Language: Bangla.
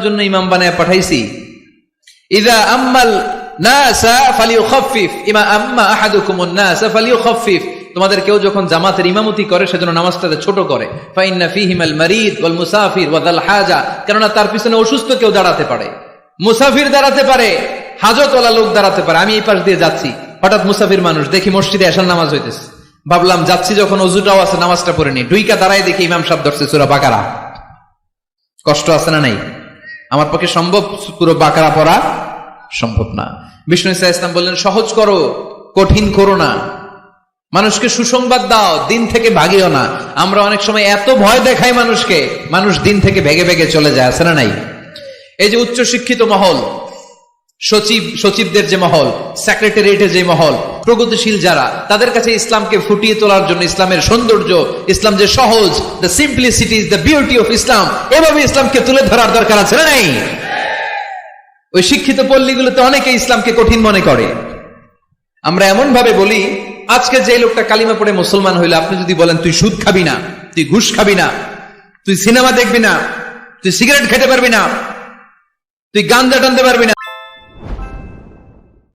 জন্য ইমাম বানায় পাঠাইছি। ইদা আম্মাল তোমাদের কেউ যখন জামাতের ইমামতি করে, সেজন্য নামাজটাকে ছোট করে। কেননা তার পিছনে অসুস্থ কেউ দাঁড়াতে পারে। মুসাফির দাঁড়াতে পারে, হাজতওয়ালা লোক দাঁড়াতে পারে। আমি এই পাশ দিয়ে যাচ্ছি। হঠাৎ মুসাফির মানুষ দেখি মসজিদে এসার নামাজ হইতেছে। ভাবলাম, যাচ্ছি যখন অজুটাও আছে, নামাজটা পড়ে নি। ডুইকা দাঁড়ায় দেখি ইমাম সাহেব ধরছে সুরা বাকারা। কষ্ট আছে না নাই? আমার পক্ষে সম্ভব পুরো বাকারা পড়া সম্ভব না। বিষ্ণু ইসা ইসলাম বললেন, সহজ করো, কঠিন করো না। মানুষকে সুসংবাদ দাও, দিন থেকে ভাগিও না। আমরা অনেক সময় এত ভয় দেখাই মানুষকে, মানুষ দিন থেকে ভেগে ভেগে চলে যায়, আছে না নাই? এই যে উচ্চ শিক্ষিত মহল, সচিব, সচিবদের যে মহল সেক্রেটারিয়েটের যে মহল প্রগতিশীল যারা, তাদের কাছে ইসলামকে ফুটিয়ে তোলার জন্য ইসলামের সৌন্দর্য, ইসলাম যে সহজ the simplicity is the beauty of Islam এভাবে ইসলামকে তুলে ধরার দরকার আছে না নাই? ওই শিক্ষিত পল্লীগুলোতে অনেকে ইসলামকে কঠিন মনে করে। আমরা এমন ভাবে বলি, আজকে যে লোকটা কালিমা পড়ে মুসলমান হইলে, আপনি যদি বলেন, তুই সুদ খাবি না, তুই ঘুষ খাবি না, তুই সিনেমা দেখবি না, তুই সিগারেট খেতে পারবি না, তুই গাঞ্জা টানতে পারবি না।